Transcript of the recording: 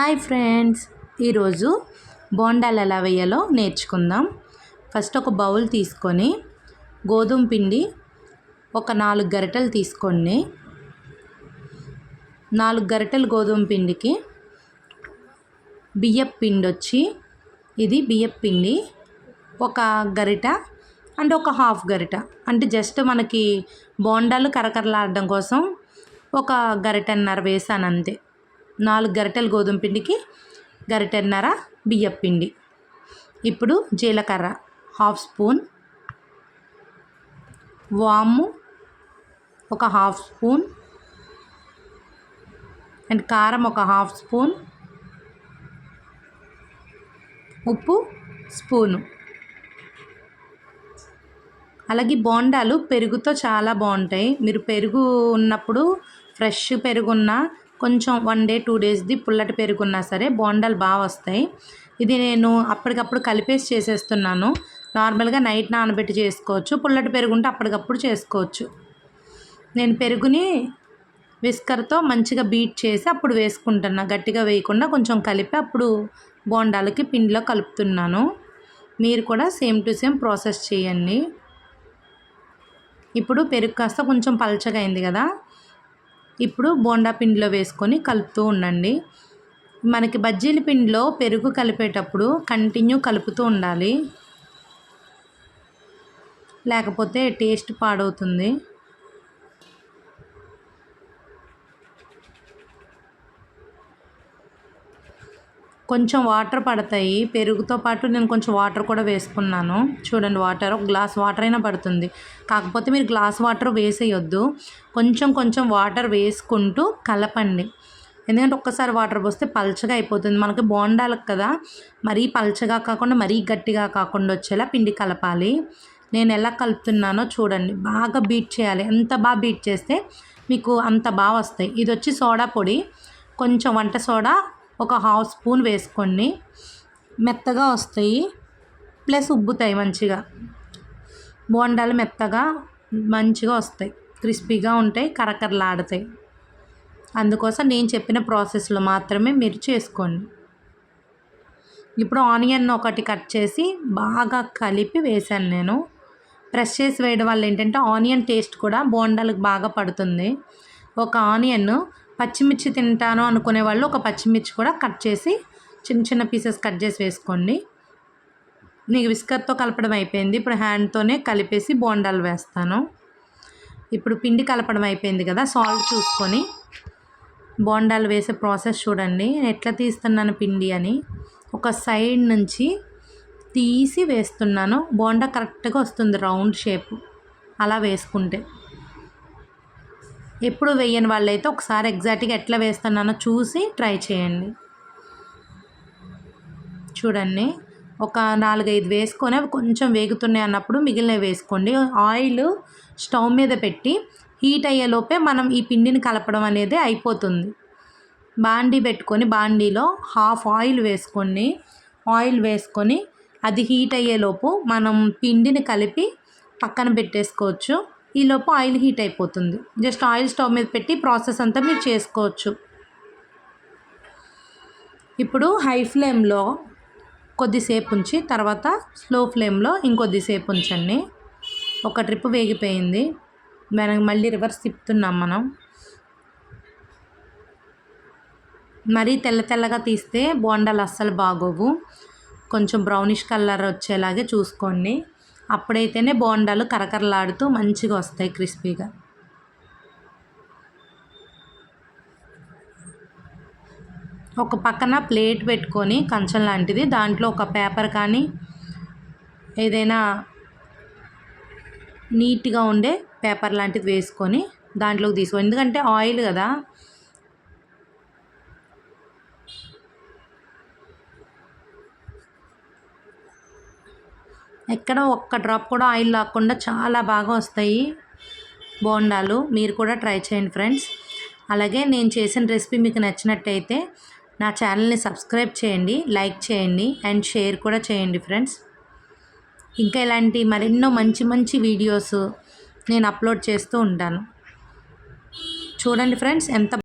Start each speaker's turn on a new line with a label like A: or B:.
A: Hi friends. ఈరోజు బోండాలు ఎలా వేయాలో నేర్చుకుందాం. ఫస్ట్ ఒక బౌల్ తీసుకొని గోధుమ పిండి ఒక నాలుగు గరిటెలు తీసుకోండి. నాలుగు గరిటెలు గోధుమ పిండికి బియ్యపు పిండి వచ్చి ఇది బియ్యపు పిండి ఒక గరిట అంటే ఒక హాఫ్ గరిట. అంటే జస్ట్ మనకి బోండాలు కరకరలాడడం కోసం ఒక గరిటన్నర వేసాను అంతే. నాలుగు గరిటెల గోధుమ పిండికి గరిటెన్నర బియ్యం పిండి. ఇప్పుడు జీలకర్ర హాఫ్ స్పూన్. వాము ఒక హాఫ్ స్పూన్. అండ్ కారం ఒక హాఫ్ స్పూన్. ఉప్పు స్పూను. అలాగే బోండాలు పెరుగుతో చాలా బాగుంటాయి. మీరు పెరుగు ఉన్నప్పుడు ఫ్రెష్ పెరుగున్న కొంచెం వన్ డే టూ డేస్ది పుల్లటి పెరుగున్నా సరే బోండాలు బాగా వస్తాయి. ఇది నేను అప్పటికప్పుడు కలిపేసి చేసేస్తున్నాను. నార్మల్గా నైట్ నానబెట్టి చేసుకోవచ్చు. పుల్లటి పెరుగు ఉంటే అప్పటికప్పుడు చేసుకోవచ్చు. నేను పెరుగుని విస్కర్తో మంచిగా బీట్ చేసి అప్పుడు వేసుకుంటున్నా. గట్టిగా వేయకుండా కొంచెం కలిపి అప్పుడు బోండాలకి పిండిలో కలుపుతున్నాను. మీరు కూడా సేమ్ టు సేమ్ ప్రాసెస్ చేయండి. ఇప్పుడు పెరుగు కాస్త కొంచెం పలచగా అయింది కదా. ఇప్పుడు బోండా పిండిలో వేసుకొని కలుపుతూ ఉండండి. మనకి బజ్జీల పిండిలో పెరుగు కలిపేటప్పుడు కంటిన్యూ కలుపుతూ ఉండాలి. లేకపోతే టేస్ట్ పాడవుతుంది. కొంచెం వాటర్ పడతాయి. పెరుగుతో పాటు నేను కొంచెం వాటర్ కూడా వేసుకున్నాను. చూడండి వాటర్ ఒక గ్లాస్ వాటర్ అయినా పడుతుంది. కాకపోతే మీరు గ్లాస్ వాటర్ వేసేయొద్దు. కొంచెం కొంచెం వాటర్ వేసుకుంటూ కలపండి. ఎందుకంటే ఒక్కసారి వాటర్ పోస్తే పల్చగా అయిపోతుంది. మనకి బోండాలకు కదా మరీ పల్చగా కాకుండా మరీ గట్టిగా కాకుండా వచ్చేలా పిండి కలపాలి. నేను ఎలా కలుపుతున్నానో చూడండి. బాగా బీట్ చేయాలి. ఎంత బాగా బీట్ చేస్తే మీకు అంత బాగా వస్తాయి. ఇది వచ్చి సోడా పొడి. కొంచెం వంట సోడా ఒక హాఫ్ స్పూన్ వేసుకోండి మెత్తగా వస్తాయి. ప్లస్ ఉబ్బుతాయి మంచిగా. బోండాలు మెత్తగా మంచిగా వస్తాయి. క్రిస్పీగా ఉంటాయి కరకరలాడతాయి. అందుకోసం నేను చెప్పిన ప్రాసెస్లో మాత్రమే మీరు చేసుకోండి. ఇప్పుడు ఆనియన్ ఒకటి కట్ చేసి బాగా కలిపి వేశాను నేను. ప్రెస్ చేసి వేయడం వల్ల ఏంటంటే ఆనియన్ టేస్ట్ కూడా బోండాలకు బాగా పడుతుంది. ఒక ఆనియన్ పచ్చిమిర్చి తింటాను అనుకునే వాళ్ళు ఒక పచ్చిమిర్చి కూడా కట్ చేసి చిన్న చిన్న పీసెస్ కట్ చేసి వేసుకోండి. నీకు విస్కర్తో కలపడం అయిపోయింది. ఇప్పుడు హ్యాండ్తోనే కలిపేసి బోండాలు వేస్తాను. ఇప్పుడు పిండి కలపడం అయిపోయింది కదా సాల్ట్ చూసుకొని బోండాలు వేసే ప్రాసెస్ చూడండి. ఎట్లా తీస్తున్నాను పిండి అని ఒక సైడ్ నుంచి తీసి వేస్తున్నాను. బోండా కరెక్ట్గా వస్తుంది రౌండ్ షేప్. అలా వేసుకుంటే ఎప్పుడు వేయని వాళ్ళైతే ఒకసారి ఎగ్జాక్ట్గా ఎట్లా వేస్తున్నానో చూసి ట్రై చేయండి. చూడండి. ఒక నాలుగైదు వేసుకొని అవి కొంచెం వేగుతున్నాయి అన్నప్పుడు మిగిలినవి వేసుకోండి. ఆయిల్ స్టవ్ మీద పెట్టి హీట్ అయ్యేలోపే మనం ఈ పిండిని కలపడం అనేది అయిపోతుంది. బాండీ పెట్టుకొని బాండీలో హాఫ్ ఆయిల్ వేసుకొని ఆయిల్ వేసుకొని అది హీట్ అయ్యేలోపు మనం పిండిని కలిపి పక్కన పెట్టేసుకోవచ్చు. ఈలోపు ఆయిల్ హీట్ అయిపోతుంది. జస్ట్ ఆయిల్ స్టవ్ మీద పెట్టి ప్రాసెస్ అంతా మీరు చేసుకోవచ్చు. ఇప్పుడు హై ఫ్లేమ్లో కొద్దిసేపు ఉంచి తర్వాత స్లో ఫ్లేమ్లో ఇంకొద్దిసేపు ఉంచండి. ఒక ట్రిప్ వేగిపోయింది. మనం మళ్ళీ రివర్స్ తిప్పుతున్నాం మనం. మరీ తెల్ల తెల్లగా తీస్తే బోండాలు అస్సలు బాగోవు. కొంచెం బ్రౌనిష్ కలర్ వచ్చేలాగే చూసుకోండి. అప్పుడైతేనే బోండాలు కరకరలాడుతూ మంచిగా వస్తాయి క్రిస్పీగా. ఒక పక్కన ప్లేట్ పెట్టుకొని కంచం లాంటిది దాంట్లో ఒక పేపర్ కానీ ఏదైనా నీట్గా ఉండే పేపర్ లాంటిది వేసుకొని దాంట్లోకి తీసుకో ఎందుకంటే ఆయిల్ కదా ఎక్కడ ఒక్క డ్రాప్ కూడా ఆయిల్ లాక్కుండా చాలా బాగా వస్తాయి బోండాలు. మీరు కూడా ట్రై చేయండి ఫ్రెండ్స్. అలాగే నేను చేసిన రెసిపీ మీకు నచ్చినట్టయితే నా ఛానల్ని సబ్స్క్రైబ్ చేయండి లైక్ చేయండి అండ్ షేర్ కూడా చేయండి ఫ్రెండ్స్. ఇంకా ఇలాంటి మరెన్నో మంచి మంచి వీడియోస్ నేను అప్లోడ్ చేస్తూ ఉంటాను. చూడండి ఫ్రెండ్స్ ఎంత